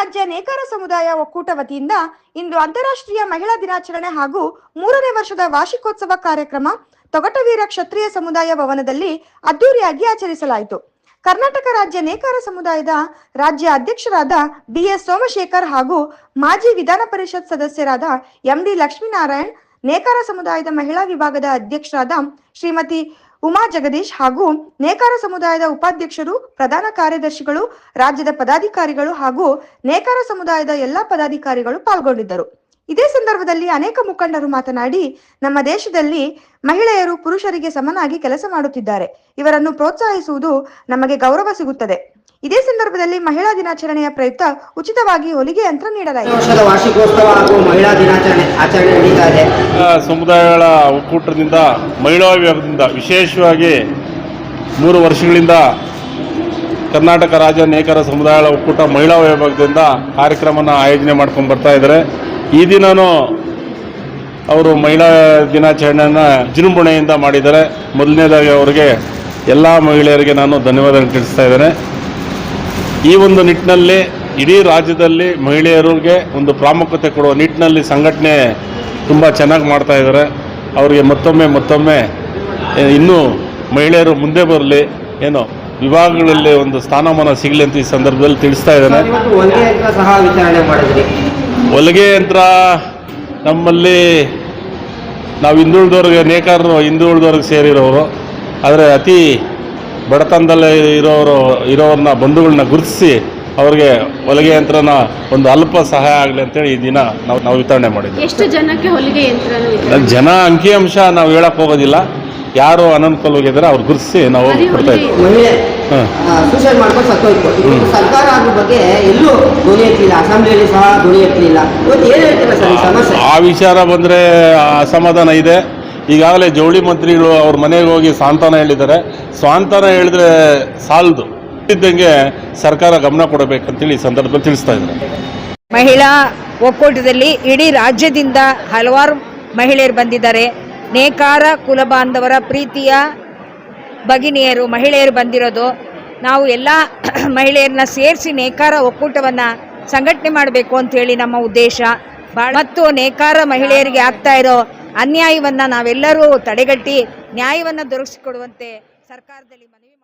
ರಾಜ್ಯ ನೇಕಾರ ಸಮುದಾಯ ಒಕ್ಕೂಟ ವತಿಯಿಂದ ಇಂದು ಅಂತಾರಾಷ್ಟ್ರೀಯ ಮಹಿಳಾ ದಿನಾಚರಣೆ ಹಾಗೂ ಮೂರನೇ ವರ್ಷದ ವಾರ್ಷಿಕೋತ್ಸವ ಕಾರ್ಯಕ್ರಮ ತೊಗಟವೀರ ಕ್ಷತ್ರಿಯ ಸಮುದಾಯ ಭವನದಲ್ಲಿ ಅದ್ದೂರಿಯಾಗಿ ಆಚರಿಸಲಾಯಿತು. ಕರ್ನಾಟಕ ರಾಜ್ಯ ನೇಕಾರ ಸಮುದಾಯದ ರಾಜ್ಯ ಅಧ್ಯಕ್ಷರಾದ ಬಿಎಸ್ ಸೋಮಶೇಖರ್ ಹಾಗೂ ಮಾಜಿ ವಿಧಾನ ಪರಿಷತ್ ಸದಸ್ಯರಾದ ಎಂಡಿ ಲಕ್ಷ್ಮೀನಾರಾಯಣ್, ನೇಕಾರ ಸಮುದಾಯದ ಮಹಿಳಾ ವಿಭಾಗದ ಅಧ್ಯಕ್ಷರಾದ ಶ್ರೀಮತಿ ಉಮಾ ಜಗದೀಶ್ ಹಾಗೂ ನೇಕಾರ ಸಮುದಾಯದ ಉಪಾಧ್ಯಕ್ಷರು, ಪ್ರಧಾನ ಕಾರ್ಯದರ್ಶಿಗಳು, ರಾಜ್ಯದ ಪದಾಧಿಕಾರಿಗಳು ಹಾಗೂ ನೇಕಾರ ಸಮುದಾಯದ ಎಲ್ಲಾ ಪದಾಧಿಕಾರಿಗಳು ಪಾಲ್ಗೊಂಡಿದ್ದರು. ಇದೇ ಸಂದರ್ಭದಲ್ಲಿ ಅನೇಕ ಮುಖಂಡರು ಮಾತನಾಡಿ, ನಮ್ಮ ದೇಶದಲ್ಲಿ ಮಹಿಳೆಯರು ಪುರುಷರಿಗೆ ಸಮನಾಗಿ ಕೆಲಸ ಮಾಡುತ್ತಿದ್ದಾರೆ. ಇವರನ್ನು ಪ್ರೋತ್ಸಾಹಿಸುವುದು ನಮಗೆ ಗೌರವ ಸಿಗುತ್ತದೆ. ಇದೇ ಸಂದರ್ಭದಲ್ಲಿ ಮಹಿಳಾ ದಿನಾಚರಣೆಯ ಪ್ರಯುಕ್ತ ಉಚಿತವಾಗಿ ಹೊಲಿಗೆ ಯಂತ್ರ ನೀಡಲಾಯಿತು. ವರ್ಷದ ವಾರ್ಷಿಕೋತ್ಸವ ಹಾಗೂ ಮಹಿಳಾ ದಿನಾಚರಣೆ ಆಚರಣೆ ನಡೀತಾ ಇದೆ. ಸಮುದಾಯಗಳ ಒಕ್ಕೂಟದಿಂದ ಮಹಿಳಾ ವಿಭಾಗದಿಂದ ವಿಶೇಷವಾಗಿ ಮೂರು ವರ್ಷಗಳಿಂದ ಕರ್ನಾಟಕ ರಾಜ್ಯ ನೇಕರ ಸಮುದಾಯಗಳ ಒಕ್ಕೂಟ ಮಹಿಳಾ ವಿಭಾಗದಿಂದ ಕಾರ್ಯಕ್ರಮನ ಆಯೋಜನೆ ಮಾಡ್ಕೊಂಡು ಬರ್ತಾ ಇದ್ದಾರೆ. ಈ ದಿನನೂ ಅವರು ಮಹಿಳಾ ದಿನಾಚರಣೆಯನ್ನು ವಿಜೃಂಭಣೆಯಿಂದ ಮಾಡಿದ್ದಾರೆ. ಮೊದಲನೇದಾಗಿ ಅವರಿಗೆ ಎಲ್ಲ ಮಹಿಳೆಯರಿಗೆ ನಾನು ಧನ್ಯವಾದ ತಿಳಿಸ್ತಾ ಇದ್ದೇನೆ. ಈ ಒಂದು ನಿಟ್ಟಿನಲ್ಲಿ ಇಡೀ ರಾಜ್ಯದಲ್ಲಿ ಮಹಿಳೆಯರಿಗೆ ಒಂದು ಪ್ರಾಮುಖ್ಯತೆ ಕೊಡುವ ನಿಟ್ಟಿನಲ್ಲಿ ಸಂಘಟನೆ ತುಂಬ ಚೆನ್ನಾಗಿ ಮಾಡ್ತಾ ಇದ್ದಾರೆ ಅವರಿಗೆ ಮತ್ತೊಮ್ಮೆ ಮತ್ತೊಮ್ಮೆ ಇನ್ನೂ ಮಹಿಳೆಯರು ಮುಂದೆ ಬರಲಿ ಏನೋ ವಿಭಾಗಗಳಲ್ಲಿ ಒಂದು ಸ್ಥಾನಮಾನ ಸಿಗಲಿ ಅಂತ ಈ ಸಂದರ್ಭದಲ್ಲಿ ತಿಳಿಸ್ತಾ ಇದ್ದಾನೆ ಹೊಲಿಗೆ ಯಂತ್ರ ನಮ್ಮಲ್ಲಿ ನಾವು ಹಿಂದುಳಿದವ್ರಿಗೆ ನೇಕಾರರು ಹಿಂದುಳಿದವ್ರಿಗೆ ಸೇರಿರೋರು. ಆದರೆ ಅತಿ ಬಡತನದಲ್ಲೇ ಇರೋರು ಇರೋರನ್ನ ಬಂಧುಗಳನ್ನ ಗುರುತಿಸಿ ಅವರಿಗೆ ಹೊಲಿಗೆ ಯಂತ್ರನ ಒಂದು ಅಲ್ಪ ಸಹಾಯ ಆಗಲಿ ಅಂತೇಳಿ ಈ ದಿನ ನಾವು ನಾವು ವಿತರಣೆ ಮಾಡಿದ್ವಿ. ಎಷ್ಟು ಜನಕ್ಕೆ ಹೊಲಿಗೆ ಯಂತ್ರ ಜನ ಅಂಕಿಅಂಶ ನಾವು ಹೇಳಕ್ ಹೋಗೋದಿಲ್ಲ. ಯಾರು ಅನನುಕೂಲವಾಗಿದ್ದಾರೆ ಅವ್ರು ಗುರುತಿಸಿ ನಾವು ಕೊಡ್ತಾ ಇದ್ದೀವಿ ಇದ್ವಿ. ಮಹಿಳೆ ಸೂಸೈಡ್ ಮಾಡ್ಕೊಂಡು ಸತ್ತೋಯ್ತು. ಸರ್ಕಾರ ಅದ್ರ ಬಗ್ಗೆ ಎಲ್ಲೂ ಧ್ವನಿ ಎತ್ತಲಿಲ್ಲ. ಅಸೆಂಬ್ಲಿಯಲ್ಲಿ ಸಹ ಧ್ವನಿ ಎತ್ತಲಿಲ್ಲ. ಇವತ್ತು ಏನು ಹೇಳ್ತೀರಾ ಸರ್ ಈ ಸಮಸ್ಯೆ? ಆ ವಿಚಾರ ಬಂದರೆ ಅಸಮಾಧಾನ ಇದೆ. ಈಗಾಗಲೇ ಜವಳಿ ಮಂತ್ರಿಗಳು ಅವ್ರ ಮನೆಗೆ ಹೋಗಿ ಸಾಂತ್ವನ ಹೇಳಿದ್ದಾರೆ. ಸಾಂತ್ವನ ಹೇಳಿದ್ರೆ ಸಾಲದು. ಇದ್ದಂಗೆ ಸರ್ಕಾರ ಗಮನ ಕೊಡಬೇಕಂತೇಳಿ ಈ ಸಂದರ್ಭದಲ್ಲಿ ತಿಳಿಸ್ತಾ ಇದ್ದಾರೆ. ಮಹಿಳಾ ಒಕ್ಕೂಟದಲ್ಲಿ ಇಡೀ ರಾಜ್ಯದಿಂದ ಹಲವಾರು ಮಹಿಳೆಯರು ಬಂದಿದ್ದಾರೆ. ನೇಕಾರ ಕುಲಬಾಂಧವರ ಪ್ರೀತಿಯ ಭಗಿನಿಯರು, ಮಹಿಳೆಯರು ಬಂದಿರೋದು. ನಾವು ಎಲ್ಲ ಮಹಿಳೆಯರನ್ನ ಸೇರಿಸಿ ನೇಕಾರ ಒಕ್ಕೂಟವನ್ನು ಸಂಘಟನೆ ಮಾಡಬೇಕು ಅಂತೇಳಿ ನಮ್ಮ ಉದ್ದೇಶ. ಮತ್ತು ನೇಕಾರ ಮಹಿಳೆಯರಿಗೆ ಆಗ್ತಾ ಇರೋ ಅನ್ಯಾಯವನ್ನು ನಾವೆಲ್ಲರೂ ತಡೆಗಟ್ಟಿ ನ್ಯಾಯವನ್ನು ದೊರಕಿಸಿಕೊಡುವಂತೆ ಸರ್ಕಾರದಲ್ಲಿ ಮನವಿ